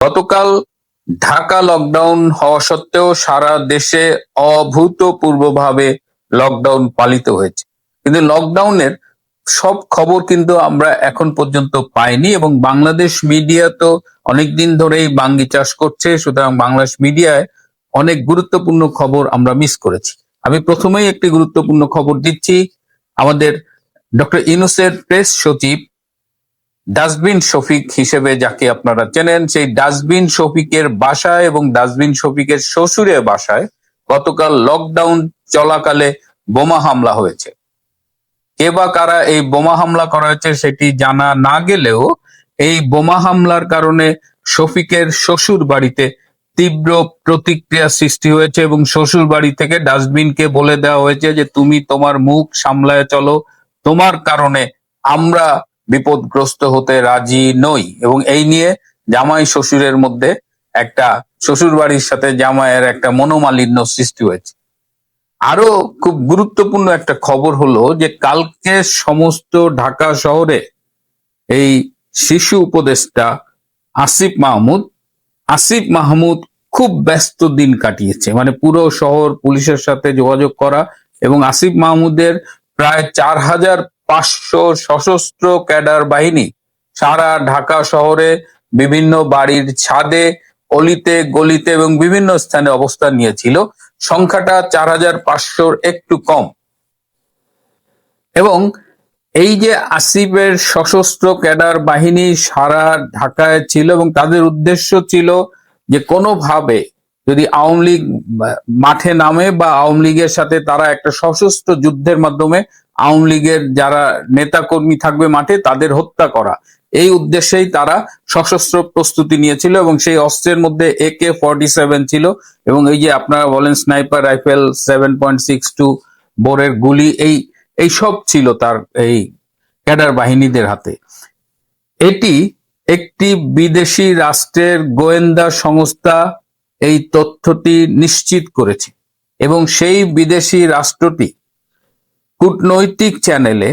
গতকাল ঢাকা লকডাউন হওয়া সত্ত্বেও সারা দেশে অভূতপূর্বভাবে লকডাউন পালিত হয়েছে। কিন্তু লকডাউনের সব খবর কিন্তু আমরা এখন পর্যন্ত পাইনি এবং বাংলাদেশ মিডিয়া তো অনেকদিন ধরেই বাঙ্গি চাষ করছে, সুতরাং বাংলাদেশ মিডিয়ায় অনেক গুরুত্বপূর্ণ খবর আমরা মিস করেছি। আমি প্রথমেই একটি গুরুত্বপূর্ণ খবর দিচ্ছি, আমাদের ডক্টর ইনুসের প্রেস সচিব ডাস্টবিন শফিক হিসেবে যাকে আপনারা চেনেন, সেই ডাস্টবিন শফিকের বাসায় এবং ডাস্টবিন শফিকের শ্বশুরের বাসায় গতকাল লকডাউন চলাকালে বোমা হামলা হয়েছে। কে বা কারা এই বোমা হামলা করা হয়েছে সেটি জানা না গেলেও এই বোমা হামলার কারণে শফিকের শ্বশুর বাড়িতে তীব্র প্রতিক্রিয়া সৃষ্টি হয়েছে এবং শ্বশুর বাড়ি থেকে ডাস্টবিনকে বলে দেওয়া হয়েছে যে, তুমি তোমার মুখ সামলায় চলো। তোমার কারণে আমরা বিপদগ্রস্ত হতে রাজি নই। এবং এই নিয়ে জামাই শ্বশুরের মধ্যে একটা শ্বশুর বাড়ির সাথে জামাইয়ের একটা মনোমালিন্য সৃষ্টি হয়েছে। আরও খুব গুরুত্বপূর্ণ একটা খবর হলো যে, কালকে সমস্ত ঢাকা শহরে এই শিশু উপদেষ্টা আসিফ মাহমুদ আসিফ মাহমুদ খুব ব্যস্ত দিন কাটিয়েছে। মানে পুরো শহর পুলিশের সাথে যোগাযোগ করা এবং আসিফ মাহমুদের প্রায় চার হাজার পাঁচশো সশস্ত্র ক্যাডার বাহিনী সারা ঢাকা শহরে বিভিন্ন বাড়ির ছাদে, অলিতে, গলিতে এবং বিভিন্ন স্থানে অবস্থান নিয়েছিল। সংখ্যাটা চার হাজার পাঁচশোর একটু কম। এবং এই যে আসিফের সশস্ত্র ক্যাডার বাহিনী সারা ঢাকায় ছিল এবং তাদের উদ্দেশ্য ছিল যে কোনোভাবে যদি আওয়ামী লীগ মাঠে নামে বা আওয়ামী লীগের সাথে তারা একটা সশস্ত্র যুদ্ধের মাধ্যমে আওয়ামী লীগের যারা নেতাকর্মী থাকবে মাঠে, তাদের হত্যা করা। এই উদ্দেশ্যেই তারা সশস্ত্র প্রস্তুতি নিয়েছিল এবং সেই অস্ত্রের মধ্যে এ কে ফর্টি সেভেন ছিল এবং এই যে আপনারা বলেন sniper rifle seven point six two, বোরের গুলি, এই এই সব ছিল তার এই ক্যাডার বাহিনীদের হাতে। এটি একটি বিদেশি রাষ্ট্রের গোয়েন্দা সংস্থা এই তথ্যটি নিশ্চিত করেছে এবং সেই বিদেশি রাষ্ট্রটি কূটনৈতিক চ্যানেলে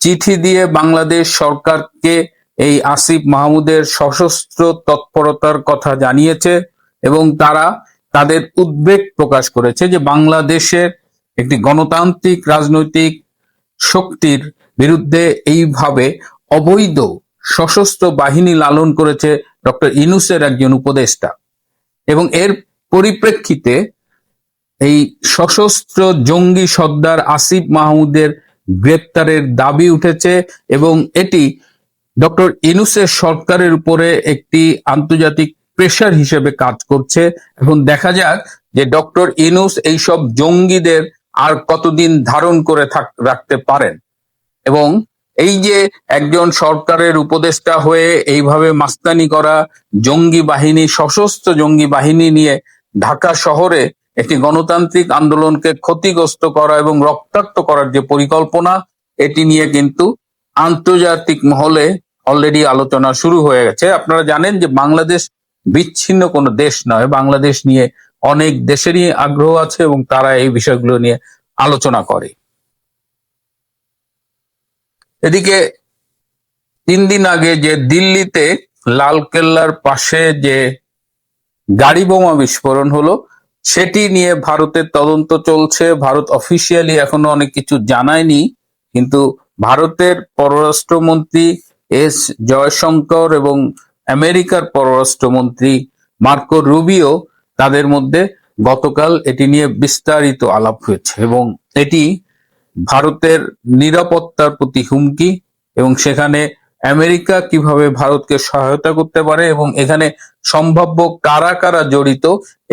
চিঠি দিয়ে বাংলাদেশ সরকারকে এই আসিফ মাহমুদের সশস্ত্র তৎপরতার কথা জানিয়েছে এবং তারা তাদের উদ্বেগ প্রকাশ করেছে যে বাংলাদেশের একটি গণতান্ত্রিক রাজনৈতিক শক্তির বিরুদ্ধে এইভাবে অবৈধ সশস্ত্র বাহিনী লালন করেছে ডক্টর ইনুসের একজন উপদেষ্টা। এবং এর পরিপ্রেক্ষিতে এই সশস্ত্র জঙ্গি সর্দার আসিফ মাহমুদের গ্রেপ্তারের দাবি উঠেছে এবং এটি ডক্টর ইনুসের সরকারের উপরে একটি আন্তর্জাতিক প্রেশার হিসেবে কাজ করছে। এখন দেখা যাক যে ডক্টর ইনুস এইসব জঙ্গিদের আর কতদিন ধারণ করে রাখতে পারেন। এবং এই যে একজন সরকারের উপদেষ্টা হয়ে এইভাবে মাস্তানি করা জঙ্গি বাহিনী, সশস্ত্র জঙ্গি বাহিনী নিয়ে ঢাকা শহরে একটি গণতান্ত্রিক আন্দোলনকে ক্ষতিগ্রস্ত করা এবং রক্তাক্ত করার যে পরিকল্পনা, এটি নিয়ে কিন্তু আন্তর্জাতিক মহলে অলরেডি আলোচনা শুরু হয়ে গেছে। আপনারা জানেন যে বাংলাদেশ বিচ্ছিন্ন কোনো দেশ নয়। বাংলাদেশ নিয়ে অনেক দেশেরই আগ্রহ আছে এবং তারা এই বিষয়গুলো নিয়ে আলোচনা করে। এদিকে তিন দিন আগে যে দিল্লিতে লালকেল্লার পাশে যে গাড়ি বোমা বিস্ফোরণ হলো সেটি নিয়ে ভারতের তদন্ত চলছে। ভারত অফিসিয়ালি এখনও অনেক কিছু জানায়নি। কিন্তু ভারতের পররাষ্ট্রমন্ত্রী এস জয়শঙ্কর এবং আমেরিকার পররাষ্ট্রমন্ত্রী মার্কো রুবিও তাদের মধ্যে গতকাল এটি নিয়ে বিস্তারিত আলাপ হয়েছে এবং এটি ভারতের নিরাপত্তার প্রতি হুমকি এবং সেখানে আমেরিকা কীভাবে ভারতকে সহায়তা করতে পারে এবং এখানে সম্ভাব্য কারা কারা জড়িত,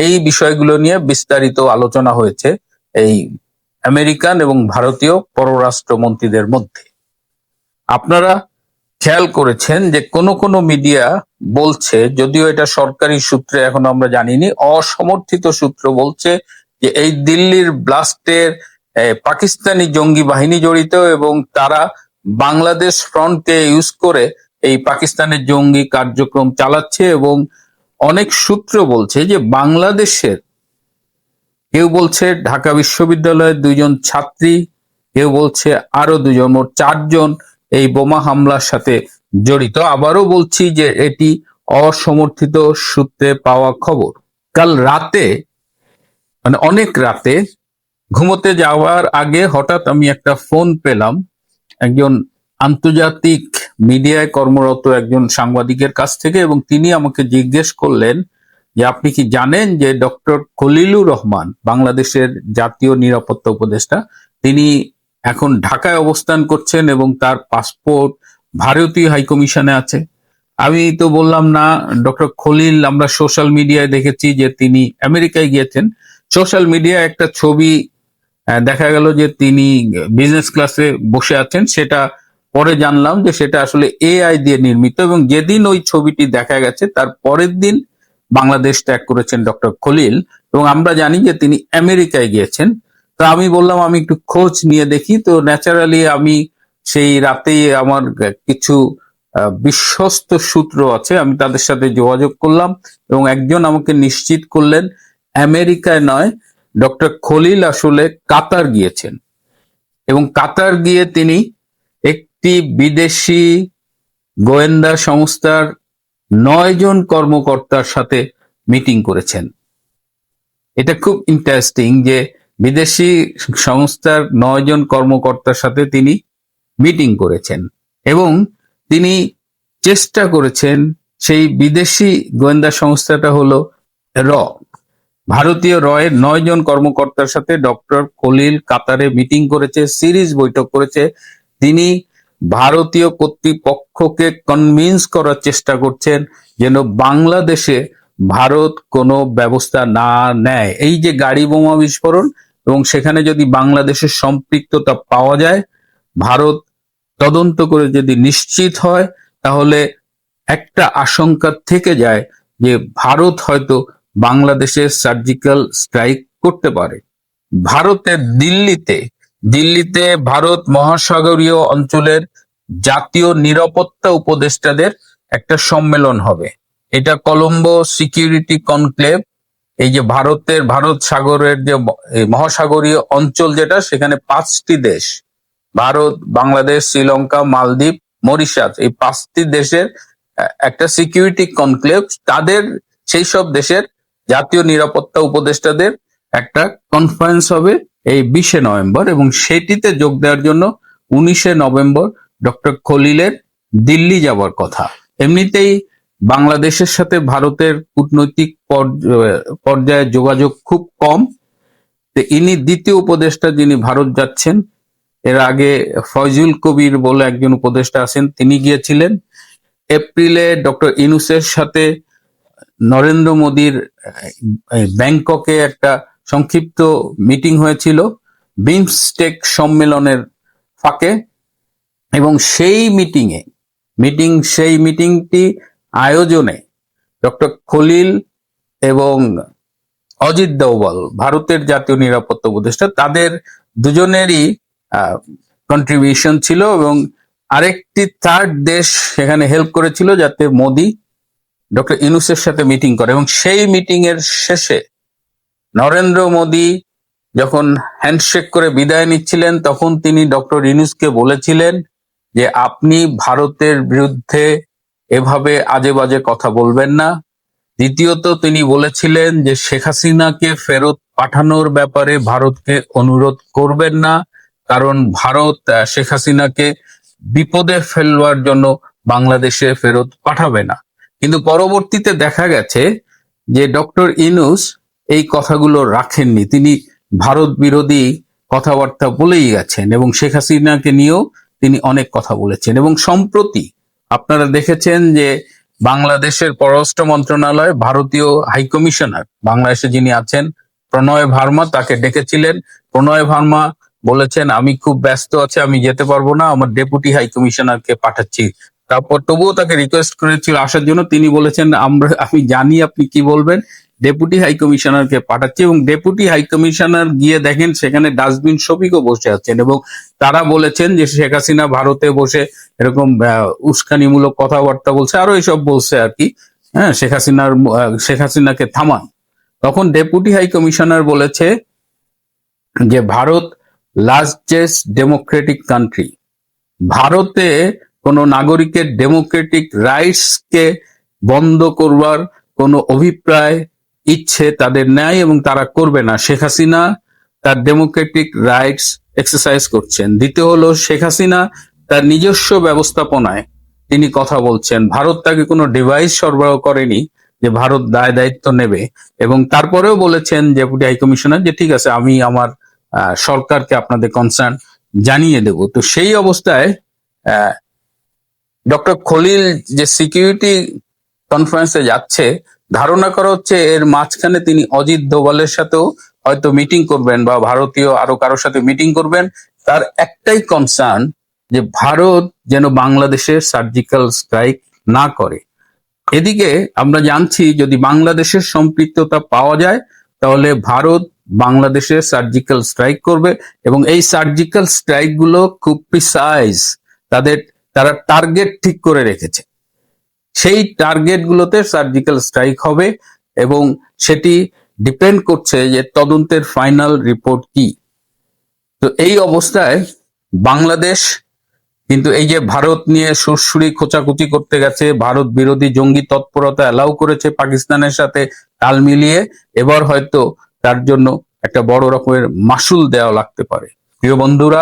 এই বিষয়গুলো নিয়ে বিস্তারিত আলোচনা হয়েছে এই আমেরিকান এবং ভারতীয় পররাষ্ট্র মন্ত্রীদের মধ্যে। আপনারা খেয়াল করেছেন যে কোন কোন মিডিয়া বলছে, যদিও এটা সরকারি সূত্রে এখন আমরা জানিনি, অসমর্থিত সূত্র বলছে যে এই দিল্লির ব্লাস্টের পাকিস্তানি জঙ্গি বাহিনী জড়িত এবং তারা বাংলাদেশ ফ্রন্টকে ইউজ করে এই পাকিস্তানের জঙ্গি কার্যক্রম চালাচ্ছে এবং অনেক সূত্র বলছে যে বাংলাদেশের কেউ বলছে ঢাকা বিশ্ববিদ্যালয়ের দুইজন ছাত্রী, কেউ বলছে আরও দুজন, মোট চারজন এই বোমা হামলার সাথে জড়িত। আবারও বলছি যে এটি অসমর্থিত সূত্রে পাওয়া খবর। কাল রাতে মানে অনেক রাতে, ঘুমোতে যাওয়ার আগে হঠাৎ আমি একটা ফোন পেলাম। একজন আন্তর্জাতিক মিডিয়ায় কর্মরত একজন সাংবাদিকের কাছ থেকে এবং তিনি আমাকে জিজ্ঞেস করলেন যে আপনি কি জানেন যে ডক্টর খলিলুর রহমান, বাংলাদেশের জাতীয় নিরাপত্তা উপদেষ্টা, তিনি এখন ঢাকায় অবস্থান করছেন এবং তার পাসপোর্ট ভারতীয় হাইকমিশনে আছে? আমি তো বললাম, না, ডক্টর খলিল, আমরা সোশ্যাল মিডিয়ায় দেখেছি যে তিনি আমেরিকায় গিয়েছেন। সোশ্যাল মিডিয়ায় একটা ছবি দেখা গেল যে তিনি বিজনেস ক্লাসে বসে আছেন, সেটা পরে জানলাম যে সেটা আসলে এআই দিয়ে নির্মিত এবং যেদিন ওই ছবিটি দেখা গেছে, তার পরের দিন বাংলাদেশ ত্যাগ করেছেন ডক্টর খলিল এবং আমরা জানি যে তিনি আমেরিকায় গিয়েছেন। তো আমি বললাম, আমি একটু খোঁজ নিয়ে দেখি। তো ন্যাচারালি আমি সেই রাতেই আমার কিছু বিশ্বস্ত সূত্র আছে, আমি তাদের সাথে যোগাযোগ করলাম এবং একজন আমাকে নিশ্চিত করলেন, আমেরিকায় নয় ডক্টর খলিল আসলে কাতার গিয়েছেন। এবং কাতার গিয়ে তিনি একটি বিদেশি গোয়েন্দা সংস্থার নয় জন কর্মকর্তার সাথে মিটিং করেছেন। এটা খুব ইন্টারেস্টিং যে বিদেশি সংস্থার নয় জন কর্মকর্তার সাথে তিনি মিটিং করেছেন। এবং তিনি চেষ্টা করেছেন সেই বিদেশি গোয়েন্দা সংস্থাটা হলো র। ভারতীয় রয়ের নয় জন কর্মকর্তার সাথে ডক্টর খলিল কাতারে মিটিং করেছে, সিরিজ বৈঠক করেছে। তিনি ভারতীয় কর্তৃপক্ষকে কনভিন্স করার চেষ্টা করছেন যেন বাংলাদেশে ভারত কোনো ব্যবস্থা না নেয়। এই যে গাড়ি বোমা বিস্ফোরণ এবং সেখানে যদি বাংলাদেশের সম্পৃক্ততা পাওয়া যায়, ভারত তদন্ত করে যদি নিশ্চিত হয়, তাহলে একটা আশঙ্কা থেকে যায় যে ভারত হয়তো বাংলাদেশে সার্জিক্যাল স্ট্রাইক করতে পারে। ভারতের দিল্লিতে দিল্লিতে ভারত মহাসাগরীয় অঞ্চলের জাতীয় নিরাপত্তা উপদেষ্টাদের একটা সম্মেলন হবে। এটা কলম্বো সিকিউরিটি কনক্লেভ, এই যে ভারতের, ভারত সাগরের যে মহাসাগরীয় অঞ্চল যেটা, সেখানে পাঁচটি দেশ, ভারত, বাংলাদেশ, শ্রীলঙ্কা, মালদ্বীপ, মরিশাস, এই পাঁচটি দেশের একটা সিকিউরিটি কনক্লেভ, তাদের সেই সব দেশের জাতীয় নিরাপত্তা উপদেষ্টাদের একটা কনফারেন্স হবে এই বিশে নভেম্বর এবং সেটিতে যোগ দেওয়ার জন্য উনিশে নভেম্বর ডক্টর খলিলের দিল্লি যাওয়ার কথা। এমনিতেই বাংলাদেশের সাথে ভারতের কূটনৈতিক পর্য- পর্যায়ে যোগাযোগ খুব কম। ইনি দ্বিতীয় উপদেষ্টা যিনি ভারত যাচ্ছেন, এর আগে ফয়জুল কবির বলে একজন উপদেষ্টা আছেন, তিনি গিয়েছিলেন। এপ্রিলে ডক্টর ইনুসের সাথে নরেন্দ্র মোদীর ব্যাংককে একটা সংক্ষিপ্ত মিটিং হয়েছিল বিমস্টেক সম্মেলনের ফাঁকে এবং সেই মিটিংয়ে, মিটিং, সেই মিটিংটি আয়োজনে ডক্টর খলিল এবং অজিত দোভাল, ভারতের জাতীয় নিরাপত্তা উপদেষ্টা, তাদের দুজনেরই কন্ট্রিবিউশন ছিল এবং আরেকটি থার্ড দেশ সেখানে হেল্প করেছিল যাতে মোদি ডক্টর ইনুসের সাথে মিটিং করে এবং সেই মিটিং এর শেষে নরেন্দ্র মোদী যখন হ্যান্ডশেক করে বিদায় নিচ্ছিলেন, তখন তিনি ডক্টর ইনুসকে বলেছিলেন যে, আপনি ভারতের বিরুদ্ধে এভাবে আজে বাজে কথা বলবেন না। দ্বিতীয়ত তিনি বলেছিলেন যে, শেখ হাসিনাকে ফেরত পাঠানোর ব্যাপারে ভারতকে অনুরোধ করবেন না। কারণ ভারত শেখ হাসিনাকে বিপদে ফেলবার জন্য বাংলাদেশে ফেরত পাঠাবে না। কিন্তু পরবর্তীতে দেখা গেছে যে ডক্টর ইনুস এই কথাগুলো রাখেননি। তিনি ভারত বিরোধী কথাবার্তা বলেই গেছেন এবং শেখ হাসিনাকে নিয়েও তিনি অনেক কথা বলেছেন এবং সম্প্রতি আপনারা দেখেছেন যে বাংলাদেশের পররাষ্ট্র মন্ত্রণালয়, ভারতীয় হাইকমিশনার বাংলাদেশে যিনি আছেন, প্রণয় ভার্মা তাকে ডেকেছিলেন। প্রণয় ভার্মা বলেছেন, আমি খুব ব্যস্ত আছি, আমি যেতে পারব না, আমার ডেপুটি হাইকমিশনারকে পাঠাচ্ছি তারপর তবুও তাকে রিকোয়েস্ট করেছিল আসার জন্য। তিনি বলেছেন, আমরা, আমি জানি আপনি কি বলবেন। ডেপুটি হাই কমিশনারকে পাঠাচ্ছি এবং ডেপুটি হাই কমিশনার গিয়ে দেখেন, সেখানে ডাস্টবিন শফিকও বসে আছেন এবং তারা বলেছেন যে, শেখ হাসিনা ভারতে বসে এরকম উস্কানিমূলক কথাবার্তা বলছে। আরও এইসব বলছে আর কি। হ্যাঁ শেখ হাসিনার শেখ হাসিনাকে থামান তখন ডেপুটি হাই কমিশনার বলেছে যে, ভারত লার্জেস্ট ডেমোক্রেটিক কান্ট্রি ভারতে কোনো নাগরিকের ডেমোক্রেটিক রাইটস কে বন্ধ করবার কোনো অভিপ্রায়, ইচ্ছে তাদের নেই এবং তারা করবে না। শেখ হাসিনা তার ডেমোক্রেটিক রাইটস এক্সারসাইজ করছেন। দ্বিতীয় হলো শেখ হাসিনা তার নিজস্ব ব্যবস্থাপনায় তিনি কথা বলছেন। ভারত তাকে কোনো ডিভাইস সরবরাহ করেনি যে ভারত দায় দায়িত্ব নেবে। এবং তারপরেও বলেছেন ডেপুটি হাই কমিশনার যে ঠিক আছে, আমি আমার সরকারকে আপনাদের কনসার্ন জানিয়ে দেব। তো সেই অবস্থায় ডক্টর খলিল যে সিকিউরিটি কনফারেন্সে যাচ্ছে, ধারণা করা হচ্ছে এর মাঝখানে তিনি অজিত দোভালের সাথেও হয়তো মিটিং করবেন বা ভারতীয় আরও কারোর সাথে মিটিং করবেন। তার একটাই কনসার্ন যে ভারত যেন বাংলাদেশের সার্জিক্যাল স্ট্রাইক না করে। এদিকে আমরা জানছি যদি বাংলাদেশের সম্পৃক্ততা পাওয়া যায়, তাহলে ভারত বাংলাদেশে সার্জিক্যাল স্ট্রাইক করবে এবং এই সার্জিক্যাল স্ট্রাইকগুলো খুব প্রিসাইজ তাদের তারা টার্গেট ঠিক করে রেখেছে। সেই টার্গেট গুলোতে সার্জিক্যাল স্ট্রাইক হবে এবং সেটি ডিপেন্ড করছে যে তদন্তের ফাইনাল রিপোর্ট কি। তো এই অবস্থায় বাংলাদেশ কিন্তু এই যে ভারত নিয়ে সুরসুরি খোঁচাখুচি করতে গেছে, ভারত বিরোধী জঙ্গি তৎপরতা অ্যালাউ করেছে পাকিস্তানের সাথে তাল মিলিয়ে, এবার হয়তো তার জন্য একটা বড় রকমের মাসুল দেওয়া লাগতে পারে। প্রিয় বন্ধুরা